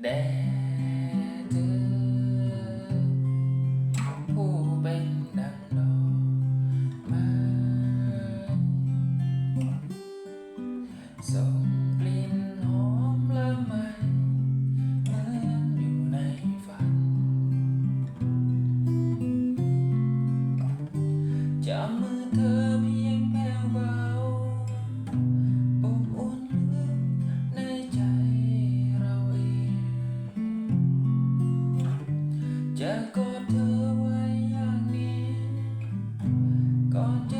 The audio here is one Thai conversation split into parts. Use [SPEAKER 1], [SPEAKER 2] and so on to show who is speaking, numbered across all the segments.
[SPEAKER 1] there จะกอดเธอไว้อย่างนี้ก่อนจะ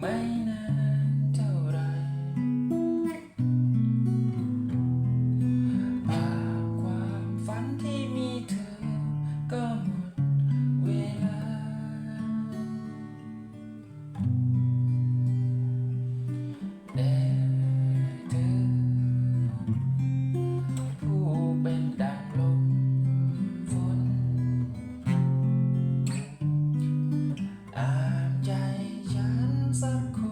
[SPEAKER 1] Bem. hands are cold.